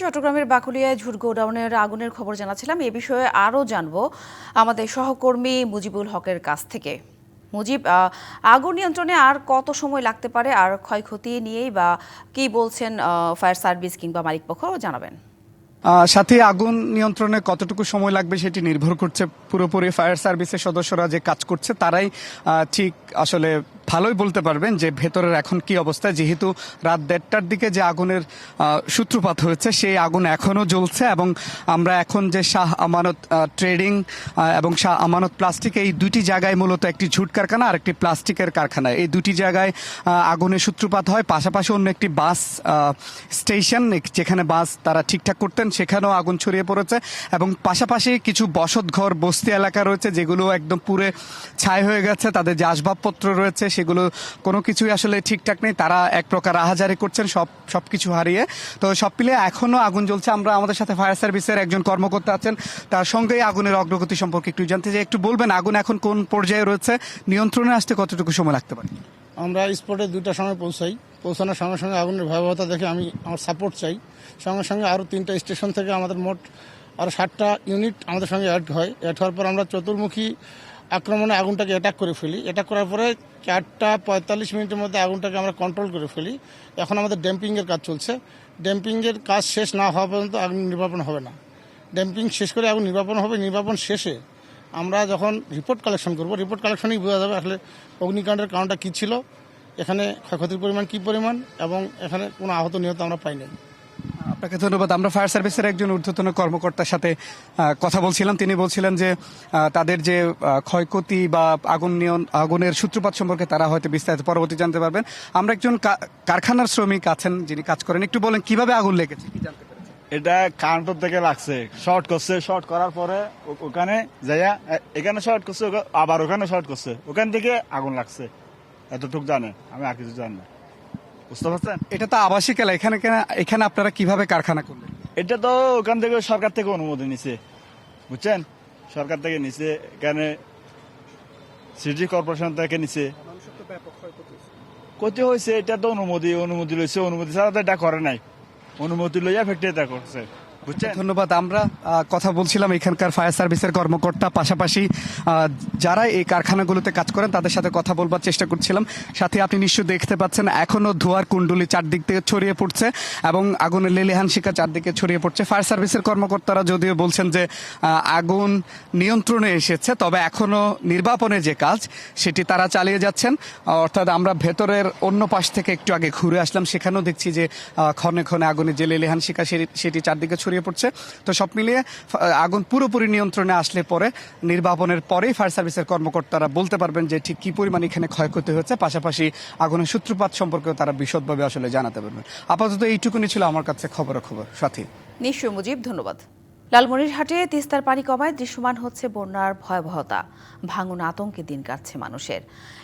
চট্টগ্রামের বাকুলিয়ায় ঝুট গোডাউনের আগুনের খবর জানাছিলাম এ বিষয়ে আরও জানব আমাদের সহকর্মী মুজিবুল হকের কাছ থেকে। মুজিব আগুন নিয়ন্ত্রণে আর কত সময় লাগতে পারে? আর ক্ষয়ক্ষতি নিয়েই বা কি বলছেন ফায়ার সার্ভিস কিংবা মালিকপক্ষ জানাবেন। সাথে, আগুন নিয়ন্ত্রণে কতটুকু সময় লাগবে সেটি নির্ভর করছে পুরোপুরি ফায়ার সার্ভিসের সদস্যরা যে কাজ করছে, তারাই ঠিক আসলে ভালোই বলতে পারবেন যে ভেতরের এখন কি অবস্থা। যেহেতু রাত দেড়টার দিকে যে আগুনের সূত্রপাত হয়েছে, সেই আগুন এখনও জ্বলছে এবং আমরা এখন যে শাহ আমানত ট্রেডিং এবং শাহ আমানত প্লাস্টিক, এই দুটি জায়গায় মূলত একটি ঝুট কারখানা আর একটি প্লাস্টিকের কারখানা। এই দুটি জায়গায় আগুনের সূত্রপাত হয়। পাশাপাশি অন্য একটি বাস স্টেশন, যেখানে বাস তারা ঠিকঠাক করতেন, সেখানেও আগুন ছড়িয়ে পড়েছে এবং পাশাপাশি কিছু বসত ঘর বস্তি এলাকা রয়েছে যেগুলো একদম পুরে ছাই হয়ে গেছে। তাদের যে আসবাবপত্র রয়েছে সেগুলো কোনো কিছুই আসলে ঠিকঠাক নেই। তারা এক প্রকার আহাজারি করছেন, সব সব কিছু হারিয়ে। তো সব মিলিয়ে এখনও আগুন জ্বলছে। আমরা আমাদের সাথে ফায়ার সার্ভিসের একজন কর্মকর্তা আছেন। তার সঙ্গেই আগুনের অগ্রগতি সম্পর্কে একটু জানতে চাই। একটু বলবেন, আগুন এখন কোন পর্যায়ে রয়েছে? নিয়ন্ত্রণে আসতে কতটুকু সময় লাগতে পারে? আমরা স্পটে দুইটার সময় পৌঁছাই। পৌঁছানোর সঙ্গে সঙ্গে আগুনের ভয়াবহতা দেখে আমি আমার সাপোর্ট চাই। সঙ্গে সঙ্গে আরও তিনটা স্টেশন থেকে আমাদের মোট আরও ষাটটা ইউনিট আমাদের সঙ্গে অ্যাড হয়। অ্যাড হওয়ার পর আমরা চতুর্মুখী আক্রমণে আগুনটাকে অ্যাটাক করে ফেলি। অ্যাটাক করার পরে চারটা পঁয়তাল্লিশ মিনিটের মধ্যে আগুনটাকে আমরা কন্ট্রোল করে ফেলি। এখন আমাদের ড্যাম্পিংয়ের কাজ চলছে। ড্যাম্পিংয়ের কাজ শেষ না হওয়া পর্যন্ত আগুন নির্বাপন হবে না। ড্যাম্পিং শেষ করে আগুন নির্বাপন হবে। নির্বাপন শেষে আমরা যখন রিপোর্ট কালেকশন করব রিপোর্ট কালেকশনেই বোঝা যাবে আসলে অগ্নিকাণ্ডের কারণটা কী ছিল, এখানে ক্ষয়ক্ষতির পরিমাণ কী পরিমাণ, এবং এখানে কোনো আহত নিহত আমরা পাইনি। আপনাকে ধন্যবাদ। আমরা ফায়ার সার্ভিসের একজন ঊর্ধ্বতন কর্মকর্তার সাথে কথা বলছিলাম। তিনি বলছিলেন যে তাদের যে ক্ষয়ক্ষতি বা আগুন নিয়ন, আগুনের সূত্রপাত সম্পর্কে তারা হয়তো বিস্তারিত পরবর্তী জানতে পারবেন। আমরা একজন কারখানার শ্রমিক আছেন যিনি কাজ করেন। একটু বলেন, কীভাবে আগুন লেগেছে, কি জানতে এটা কাউন্টার থেকে লাগছে। শর্ট করছে, শর্ট করার পরে ওখানে যাইয়া এখানে শর্ট করছে আবার ওখানে শর্ট করছে। ওখান থেকে আগুন লাগছে। এতটুক জানে, আমি আর কিছু জানি না। বুঝতে পারছেন? এটা তো আবাসিক এলাকা এখানে কেন- এখানে আপনারা কীভাবে কারখানা করলেন? এটা তো ওখান থেকে সরকার থেকে অনুমতি নিছে বুঝছেন? সরকার থেকে নিছে এখানে সিটি কর্পোরেশন থেকে নিছে। ক্ষতি হয়েছে এটা তো অনুমতি অনুমতি লইছে অনুমতি ছাড়া তো এটা করে নাই। অনুমতি লইয়া ফ্যাক্টরি এটা করছে। ধন্যবাদ, আমরা কথা বলছিলাম এখানকার ফায়ার সার্ভিসের কর্মকর্তা, পাশাপাশি যারা এই কারখানাগুলোতে কাজ করেন, তাদের সাথে কথা বলবার চেষ্টা করছিলাম। সাথে আপনি নিশ্চয়ই দেখতে পাচ্ছেন এখনও ধোয়ার কুণ্ডলি চারদিক থেকে ছড়িয়ে পড়ছে এবং আগুনের লেলিহান শিকা চারদিকে ছড়িয়ে পড়ছে। ফায়ার সার্ভিসের কর্মকর্তারা যদিও বলছেন যে আগুন নিয়ন্ত্রণে এসেছে, তবে এখনও নির্বাপনের যে কাজ, সেটি তারা চালিয়ে যাচ্ছেন। অর্থাৎ আমরা ভেতরের অন্য পাশ থেকে একটু আগে ঘুরে আসলাম, সেখানেও দেখছি যে ক্ষণে ক্ষণে আগুনের যে লেলিহান শিকা সেটি চারদিকে ছড়িয়ে পড়ছে। তো সব মিলিয়ে আগুন পুরোপুরি নিয়ন্ত্রণে আসলে পরে, নির্বাপনের পরেই ফায়ার সার্ভিসের কর্মকর্তারা বলতে পারবেন যে ঠিক কি পরিমাণ এখানে ক্ষয়ক্ষতি হয়েছে। পাশাপাশি আগুনের সূত্রপাত সম্পর্কেও তারা বিশদভাবে আসলে জানাতে পারবেন। আপাতত এইটুকুনি ছিল আমার কাছে খবর খবর সাথী। নিশ্চয় মুজিব, ধন্যবাদ। লালমনিরহাটে তিস্তার পানি কমায় দৃশ্যমান হচ্ছে বন্যার ভয়াবহতা। ভাঙন আতঙ্কে দিন কাটছে মানুষের।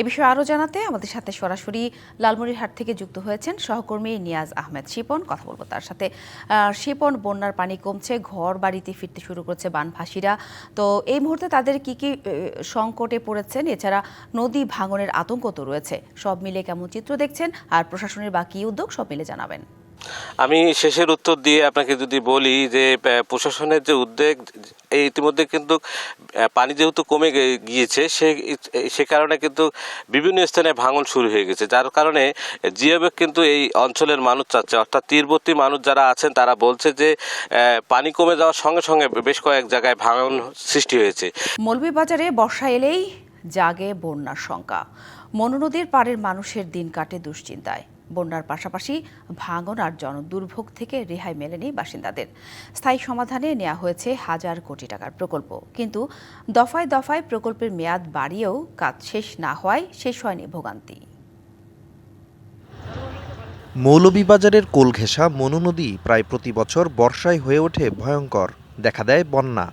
এ বিষয়ে আরও জানাতে আমাদের সাথে সরাসরি লালমনিরহাট থেকে যুক্ত হয়েছেন সহকর্মী নিয়াজ আহমেদ শিপন। কথা বলব তার সাথে। শিপন, বন্যার পানি কমছে, ঘর বাড়িতে ফিরতে শুরু করছে বানভাসীরা তো এই মুহূর্তে তাদের কি কি সংকটে পড়েছেন? এছাড়া নদী ভাঙনের আতঙ্ক তো রয়েছে। সব মিলে কেমন চিত্র দেখছেন? আর প্রশাসনের বাকি উদ্যোগ সব মিলে জানাবেন। আমি শেষের উত্তর দিয়ে আপনাকে যদি বলি যে প্রশাসনের যে উদ্যোগ ইতিমধ্যে কিন্তু পানি যেহেতু কমে গিয়েছে, সে সে কারণে কিন্তু বিভিন্ন স্থানে ভাঙন শুরু হয়ে গেছে। যার কারণে জিওবেক কিন্তু এই অঞ্চলের মানুষ চাচ্ছে। অর্থাৎ তীরবর্তী মানুষ যারা আছেন, তারা বলছে যে পানি কমে যাওয়ার সঙ্গে সঙ্গে বেশ কয়েক জায়গায় ভাঙন সৃষ্টি হয়েছে। মৌলভীবাজারে বর্ষা এলেই জাগে বন্যার শঙ্কা। মনু নদীর পাড়ের মানুষের দিন কাটে দুশ্চিন্তায়। বন্যার পাশাপাশি ভাঙন আর জনদুর্ভোগ থেকে রেহাই মেলেনি বাসিন্দাদের। স্থায়ী সমাধানে নেওয়া হয়েছে হাজার কোটি টাকার প্রকল্প। কিন্তু দফায় দফায় প্রকল্পের মেয়াদ বাড়িয়েও কাজ শেষ না হওয়ায় শেষ হয়নি ভোগান্তি। মৌলভীবাজারের কোলঘেঁষা মনু নদী প্রায় প্রতি বছর বর্ষায় হয়ে ওঠে ভয়ঙ্কর, দেখা দেয় বন্যা।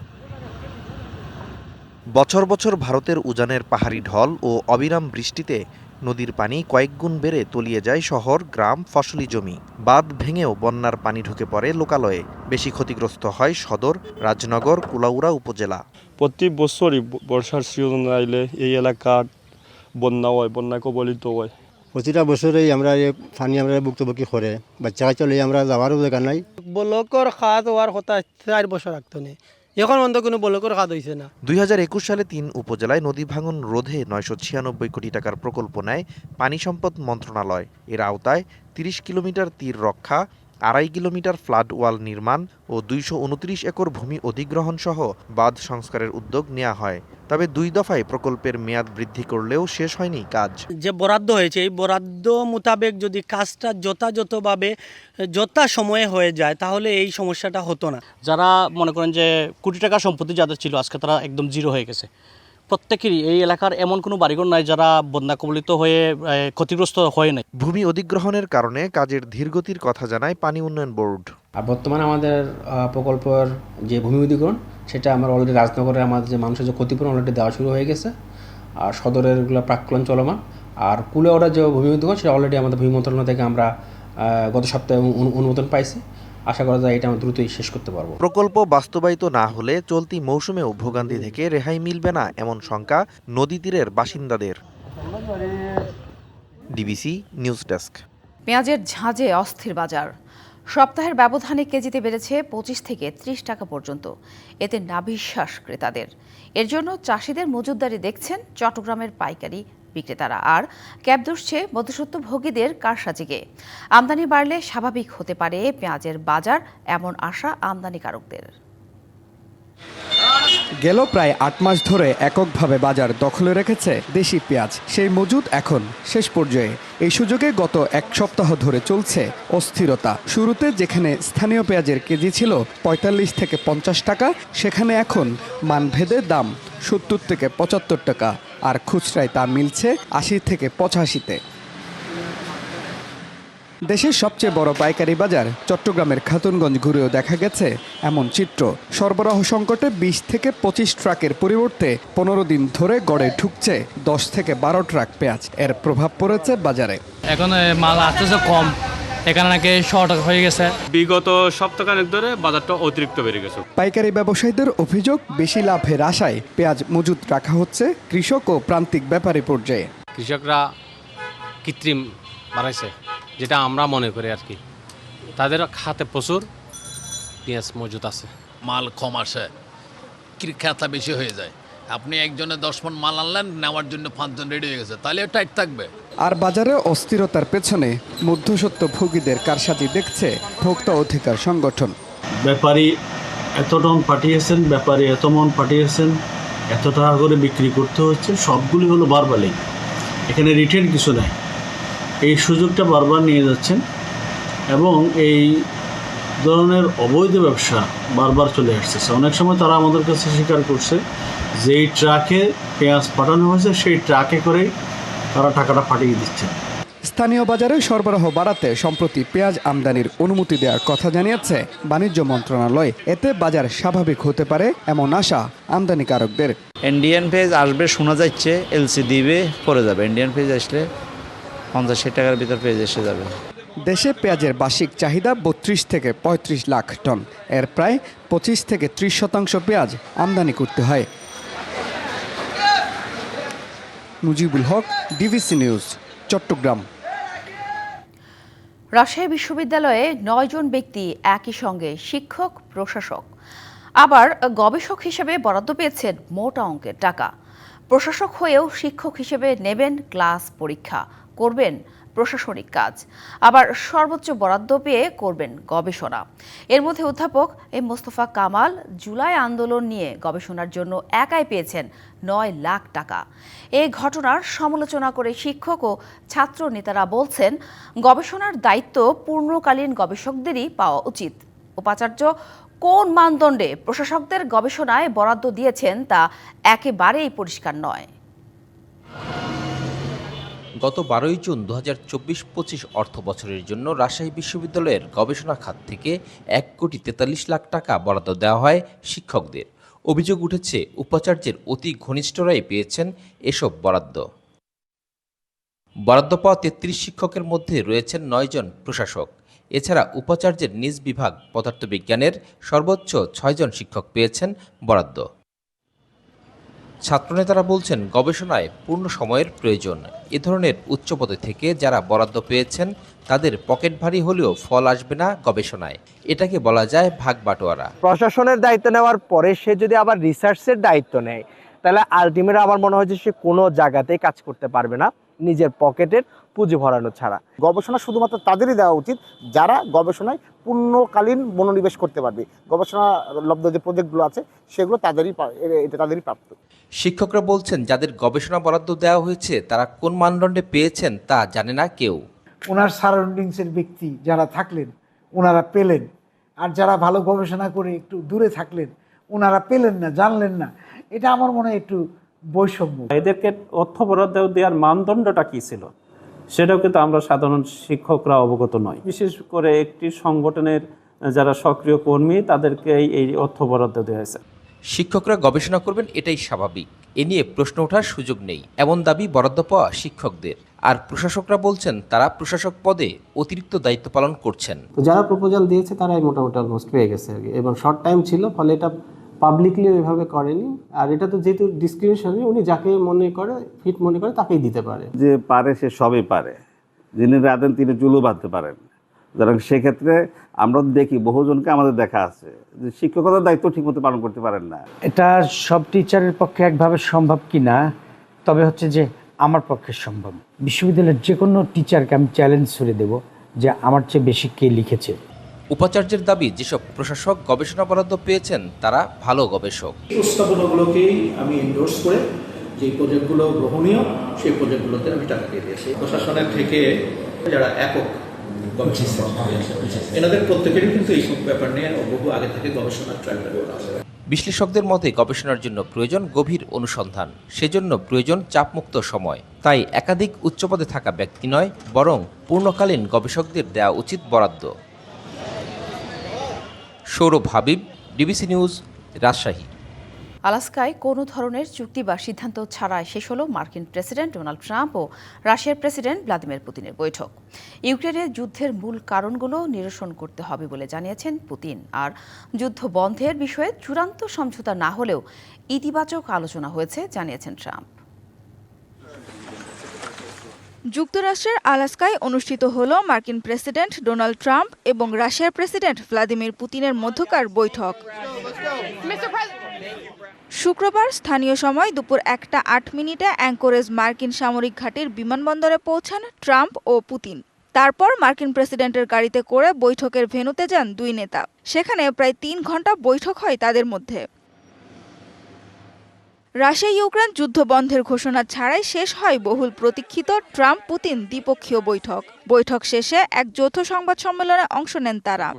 বছর বছর ভারতের উজানের পাহাড়ি ঢল ও অবিরাম বৃষ্টিতে নদীর পানি কয়েকগুণ বেড়ে তলিয়ে যায় শহর গ্রাম ফসলি জমি। বাঁধ ভেঙেও বন্যার পানি ঢুকে পড়ে লোকালয়ে। বেশি ক্ষতিগ্রস্ত হয় সদর রাজনগর কুলাউড়া উপজেলা। প্রতি বছরই বর্ষার সিজন আইলে এই এলাকার বন্যা হয় বন্যা কবলিত হয়। প্রতিটা বছরেই আমরা এই পানি আমরা ভুক্তভোগী করে। বাচ্চা কাচ্চা লই আমরা যাওয়ারও জায়গা নাই। ব্লকর খাত হওয়ার কথা চার বছর রাখতো না? এখন পর্যন্ত কোনো বলকর কাজ হয়েছে না। দুই একুশ সালে তিন উপজেলায় নদী ভাঙন রোধে নয়শো ছিয়ানব্বই কোটি টাকার প্রকল্প নেয় পানি সম্পদ মন্ত্রণালয়। এর আওতায় তিরিশ কিলোমিটার তীর রক্ষা আড়াই কিলোমিটার ফ্লাড ওয়াল নির্মাণ ও দুইশো উনত্রিশ একর ভূমি অধিগ্রহণ সহ বাঁধ সংস্কারের উদ্যোগ নেওয়া হয়। তবে দুই দফায় প্রকল্পের মেয়াদ বৃদ্ধি করলেও শেষ হয়নি কাজ। যে বরাদ্দ হয়েছে এই বরাদ্দ মোতাবেক যদি কাজটা যথাযথভাবে যথা সময়ে হয়ে যায় তাহলে এই সমস্যাটা হতো না। যারা মনে করেন যে কোটি টাকা সম্পত্তি যাদের ছিল আজকে তারা একদম জিরো হয়ে গেছে। প্রত্যেকেরই এই এলাকার এমন কোনো বাড়িঘর নাই যারা বন্যা কবলিত হয়ে ক্ষতিগ্রস্ত হয় নাই। ভূমি অধিগ্রহণের কারণে কাজের ধীরগতির কথা জানায় পানি উন্নয়ন বোর্ড। আর বর্তমানে আমাদের প্রকল্পের যে ভূমি অধিগ্রহণ সেটা আমরা অলরেডি রাজনগরে আমাদের যে মানুষের যে ক্ষতিপূরণ অলরেডি দেওয়া শুরু হয়ে গেছে। আর সদরের এগুলো প্রাক্কলন চলমান। আর কুলে ওরা যে ভূমি অধিগ্রহণ সেটা অলরেডি আমাদের ভূমি মন্ত্রণালয় থেকে আমরা গত সপ্তাহে অনুমোদন পাইছি। আশা করা যায় এটা আমরা দ্রুতই শেষ করতে পারব। প্রকল্প বাস্তবায়িত না হলে চলতি মৌসুমেও ভোগান্তি থেকে রেহাই মিলবে না এমন শঙ্কা নদী তীরের বাসিন্দাদের। DBC news desk. পেঁয়াজের ঝাঁজে অস্থির বাজার। সপ্তাহের ব্যবধানে কেজিতে বেড়েছে পঁচিশ থেকে ত্রিশ টাকা পর্যন্ত। এতে নাভিশ্বাস ক্রেতাদের। এর জন্য চাষিদের মজুদদারি দেখছেন চট্টগ্রামের পাইকারি বিক্রেতারা। আর ক্যাব দুষছে মধ্যসত্ত্ব ভোগীদের কারসাজিকে। আমদানি বাড়লে স্বাভাবিক হতে পারে পেঁয়াজের বাজার, এমন আশা আমদানিকারকদের। গেল প্রায় আট মাস ধরে এককভাবে বাজার দখলে রেখেছে দেশি পেঁয়াজ। সেই মজুদ এখন শেষ পর্যায়ে। এই সুযোগে গত এক সপ্তাহ ধরে চলছে অস্থিরতা। শুরুতে যেখানে স্থানীয় পেঁয়াজের কেজি ছিল পঁয়তাল্লিশ থেকে পঞ্চাশ টাকা, সেখানে এখন মানভেদে দাম সত্তর থেকে পঁচাত্তর টাকা। আর খুচরায় তা মিলছে আশি থেকে পঁচাশিতে। দেশের সবচেয়ে বড় পাইকারি বাজার চট্টগ্রামের খাতুনগঞ্জ ঘুরেও দেখা গেছে এমন চিত্র। সরবরাহ সংকটে বিশ থেকে পঁচিশ ট্রাকের পরিবর্তে পনেরো দিন ধরে গড়ে ঢুকছে দশ থেকে বারো ট্রাক পেঁয়াজ। এর প্রভাব পড়েছে বাজারে। এখন মাল আসতেছে কম। এখানে নাকি শর্ট হয়ে গেছে। বিগত সপ্তাহখানেক ধরে বাজারটা অতিরিক্ত বেড়ে গেছে। পাইকারি ব্যবসায়ীদের অভিযোগ বেশি লাভের আশায় পেঁয়াজ মজুত রাখা হচ্ছে কৃষক ও প্রান্তিক ব্যাপারী পর্যায়ে। কৃষকরা কৃত্রিম বাড়াইছে যেটা আমরা মনে করি আর কি। তাদের হাতে প্রচুর পেঁয়াজ মজুদ আছে। মাল কম আসে খেতা বেশি হয়ে যায়। আপনি একজনে দশ মন মাল আনলেন নেওয়ার জন্য পাঁচজন রেডি হয়ে গেছে তাহলে টাইট থাকবে। আর বাজারে অস্থিরতার পেছনে মধ্যসত্ত্ব ভোগীদের কারসাজি দেখছে ভোক্তা অধিকার সংগঠন। ব্যাপারী এত টন পাঠিয়েছেন, ব্যাপারী এত মন পাঠিয়েছেন, এত টাকা করে বিক্রি করতে হচ্ছে, সবগুলি হলো বারবারই। এখানে রিটেন কিছু নেই। এই সুযোগটা বারবার নিয়ে যাচ্ছেন এবং এই ধরনের অবৈধ ব্যবসা বারবার চলে আসতেছে অনেক সময় তারা আমাদের কাছে স্বীকার করছে যে এই ট্রাকে পেঁয়াজ পাঠানো হয়েছে, সেই ট্রাকে করেই তারা টাকাটা পাঠিয়ে দিচ্ছে। স্থানীয় বাজারে সরবরাহ বাড়াতে সম্প্রতি পেঁয়াজ আমদানির অনুমতি দেওয়ার কথা জানিয়েছে বাণিজ্য মন্ত্রণালয়। এতে বাজার স্বাভাবিক হতে পারে এমন আশা আমদানিকারকদের। ইন্ডিয়ান পেজ আসবে শোনা যাচ্ছে এলসি দিবে পরে যাবে। ইন্ডিয়ান পেজ আসলে পঞ্চাশ ষাট টাকার ভিতর পেজ এসে যাবে। দেশে পেঁয়াজের বার্ষিক চাহিদা বত্রিশ থেকে পঁয়ত্রিশ লাখ টন। এর প্রায় পঁচিশ থেকে ত্রিশ শতাংশ পেঁয়াজ আমদানি করতে হয়। Mujibul Haque DBC news Chittagong. Rajshahi বিশ্ববিদ্যালয়ে নয়জন ব্যক্তি একই সঙ্গে শিক্ষক, প্রশাসক। আবার গবেষক হিসেবে বরাদ্দ পেয়েছেন মোটা অঙ্কের টাকা। প্রশাসক হয়েও শিক্ষক হিসেবে নেবেন ক্লাস পরীক্ষা। করবেন প্রশাসনিক কাজ। আবার সর্বোচ্চ বরাদ্দ পেয়ে করবেন গবেষণা। এর মধ্যে অধ্যাপক এম মোস্তফা কামাল জুলাই আন্দোলন নিয়ে গবেষণার জন্য একাই পেয়েছেন নয় লাখ টাকা। এই ঘটনার সমালোচনা করে শিক্ষক ও ছাত্র নেতারা বলছেন, গবেষণার দায়িত্ব পূর্ণকালীন গবেষকদেরই পাওয়া উচিত। উপাচার্য, কোন মানদণ্ডে প্রশাসকদের গবেষণায় বরাদ্দ দিয়েছেন তা একেবারেই পরিষ্কার নয়। গত বারোই জুন দু হাজার চব্বিশ পঁচিশ অর্থ বছরের জন্য রাজশাহী বিশ্ববিদ্যালয়ের গবেষণা খাত থেকে এক কোটি তেতাল্লিশ লাখ টাকা বরাদ্দ দেওয়া হয় শিক্ষকদের। অভিযোগ উঠেছে, উপাচার্যের অতি ঘনিষ্ঠরাই পেয়েছেন এসব বরাদ্দ। বরাদ্দ পাওয়া তেত্রিশ শিক্ষকের মধ্যে রয়েছেন নয়জন প্রশাসক। এছাড়া উপাচার্যের নিজ বিভাগ পদার্থবিজ্ঞানের সর্বোচ্চ ছয়জন শিক্ষক পেয়েছেন বরাদ্দ। ছাত্রনেতারা বলছেন গবেষণায় পূর্ণ সময়ের প্রয়োজন। এ ধরনের উচ্চপদে থেকে যারা বরাদ্দ পেয়েছেন তাদের পকেট ভারী হলেও ফল আসবে না গবেষণায়। এটাকে বলা যায় ভাগ বাটোয়ারা প্রশাসনের দায়িত্ব নেওয়ার পরে সে যদি আবার রিসার্চের দায়িত্ব নেয় তাহলে আলটিমেট আমার মনে হয় যে সে কোনো জায়গাতেই কাজ করতে পারবে না নিজের পকেটের পুঁজি ভরানো ছাড়া। গবেষণা শুধুমাত্র তাদেরই দেওয়া উচিত যারা গবেষণায় পূর্ণকালীন মনোনিবেশ করতে পারবে। গবেষণা লব্ধ যে প্রজেক্টগুলো আছে সেগুলো তাদেরই এটা তাদেরই প্রাপ্ত শিক্ষকরা বলছেন যাদের গবেষণা বরাদ্দ দেওয়া হয়েছে তারা কোন মানদণ্ডে পেয়েছেন তা জানে না কেউ। ওনার সারাউন্ডিংসের ব্যক্তি যারা থাকলেন ওনারা পেলেন। আর যারা ভালো গবেষণা করে একটু দূরে থাকলেন ওনারা পেলেন না জানলেন না। এটা আমার মনে হয় একটু বৈষম্য। এদেরকে অর্থ বরাদ্দ দেওয়ার মানদণ্ডটা কী ছিল? সেটাও কিন্তু আমরা সাধারণ শিক্ষকরা অবগত নয় বিশেষ করে একটি সংগঠনের যারা সক্রিয় কর্মী তাদেরকে এই- এই অর্থ বরাদ্দ দেওয়া হয়েছে। শিক্ষকরা গবেষণা করবেন এটাই স্বাভাবিক। এ নিয়ে প্রশ্ন ওঠার সুযোগ নেই। এমন দাবি বরাদ্দ পাওয়া শিক্ষকদের। আর প্রশাসকরা বলছেন তারা প্রশাসক পদে অতিরিক্ত দায়িত্ব পালন করছেন। তো যারা প্রপোজাল দিয়েছে তারাই মোটামুটি অলমোস্ট পেয়ে গেছে আর কি। এবং শর্ট টাইম ছিল ফলে এটা পাবলিকলি ওইভাবে করেনি। আর এটা তো যেহেতু ডিসক্রিপশনে উনি যাকে মনে করে ফিট মনে করে তাকেই দিতে পারে। যে পারে সে সবই পারে। যিনি রাঁধেন তিনি চুলও বাঁধতে পারেন। সুতরাং সেক্ষেত্রে আমরা দেখি বহুজনকে আমাদের দেখা আছে যে শিক্ষকতার দায়িত্ব ঠিকমতো পালন করতে পারেন না। এটা সব টিচারের পক্ষে একভাবে সম্ভব কি না তবে হচ্ছে যে আমার পক্ষে সম্ভব। বিশ্ববিদ্যালয়ের যে কোনো টিচারকে আমি চ্যালেঞ্জ ছুড়ে দেব যে আমার চেয়ে বেশি কে লিখেছে। উপাচার্যের দাবি যেসব প্রশাসক গবেষণা বরাদ্দ পেয়েছেন তারা ভালো গবেষক। প্রস্তাবনাগুলোকেই আমি এন্ডোর্স করে যে প্রজেক্টগুলো গ্রহণীয় সেই প্রজেক্টগুলোতে আমি টাকা দিয়ে দিয়েছি। প্রশাসনের থেকে যারা একক এনাদের প্রত্যেকেরই কিন্তু এইসব ব্যাপার নিয়ে বহু আগে থেকে গবেষণার বিশ্লেষকদের মতে গবেষণার জন্য প্রয়োজন গভীর অনুসন্ধান, সেজন্য প্রয়োজন চাপমুক্ত সময়। তাই একাধিক উচ্চপদে থাকা ব্যক্তি নয়, বরং পূর্ণকালীন গবেষকদের দেওয়া উচিত বরাদ্দ। Sourav Habib, DBC news, Rajshahi. আলাস্কায় কোনো ধরনের চুক্তি বা সিদ্ধান্ত ছাড়াই শেষ হলো মার্কিন প্রেসিডেন্ট ডোনাল্ড ট্রাম্প ও রাশিয়ার প্রেসিডেন্ট ভ্লাদিমির পুতিনের বৈঠক। ইউক্রেনের যুদ্ধের মূল কারণগুলো নিরসন করতে হবে বলে জানিয়েছেন পুতিন। আর যুদ্ধ বন্ধের বিষয়ে চূড়ান্ত সমঝোতা না হলেও ইতিবাচক আলোচনা হয়েছে, জানিয়েছেন ট্রাম্প। যুক্তরাষ্ট্রের আলাস্কায় অনুষ্ঠিত হল মার্কিন প্রেসিডেন্ট ডোনাল্ড ট্রাম্প এবং রাশিয়ার প্রেসিডেন্ট ভ্লাদিমির পুতিনের মধ্যকার বৈঠক। শুক্রবার স্থানীয় সময় দুপুর একটা আট মিনিটে অ্যাঙ্কোরেজ মার্কিন সামরিক ঘাটির বিমানবন্দরে পৌঁছান ট্রাম্প ও পুতিন। তারপর মার্কিন প্রেসিডেন্টের গাড়িতে করে বৈঠকের ভেন্যুতে যান দুই নেতা। সেখানে প্রায় তিন ঘণ্টা বৈঠক হয় তাদের মধ্যে। রাশিয়া ইউক্রেন যুদ্ধ বন্ধের ঘোষণা ছাড়াই শেষ হয় বহুল প্রতীক্ষিত ট্রাম্প পুতিন দ্বিপক্ষীয় বৈঠক। বৈঠক শেষে এক যৌথ সংবাদ সম্মেলনে অংশ নেন তারা।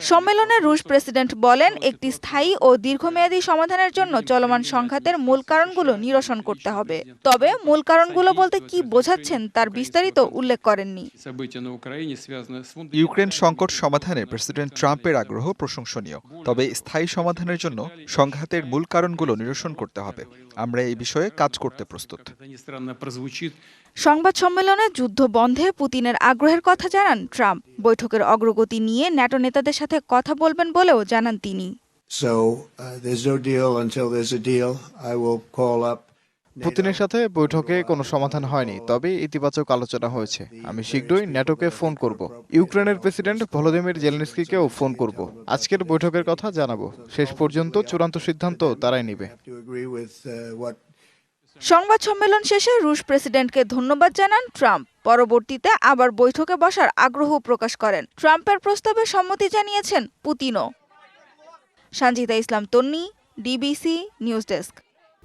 সম্মেলনে রুশ প্রেসিডেন্ট বলেন একটি স্থায়ী ও দীর্ঘমেয়াদী সমাধানের জন্য চলমান সংঘাতের মূল কারণগুলো নিরসন করতে হবে। তবে মূল কারণগুলো বলতে কি বোঝাচ্ছেন তার বিস্তারিত উল্লেখ করেননি। ইউক্রেন সংকট সমাধানে প্রেসিডেন্ট ট্রাম্পের আগ্রহ প্রশংসনীয়। তবে স্থায়ী সমাধানের জন্য সংঘাতের মূল কারণগুলো নিরসন করতে হবে। আমরা এই বিষয়ে কাজ করতে প্রস্তুত সংবাদ সম্মেলনে যুদ্ধ বন্ধে পুতিনের আগ্রহের কথা জানান ট্রাম্প বৈঠকের অগ্রগতি নিয়ে ন্যাটো নেতাদের সাথে কথা বলবেন বলেও জানান তিনি So uh, there's no deal until there's a deal. I will call up. পুতিনের সাথে বৈঠকে কোনো সমাধান হয়নি, তবে ইতিবাচক আলোচনা হয়েছে। আমি শীঘ্রই ন্যাটোকে ফোন করব। ইউক্রেনের প্রেসিডেন্ট ভলোদিমির জেলেনস্কিকেও ফোন করব। আজকের বৈঠকের কথা জানাব। শেষ পর্যন্ত চূড়ান্ত সিদ্ধান্ত তারাই নেবে। সংবাদ সম্মেলন শেষে রুশ প্রেসিডেন্টকে ধন্যবাদ জানান ট্রাম্প। পরবর্তীতে আবার বৈঠকে বসার আগ্রহ প্রকাশ করেন। ট্রাম্পের প্রস্তাবে সম্মতি জানিয়েছেন পুতিনও। Sanjita Islam Tonni, DBC news desk.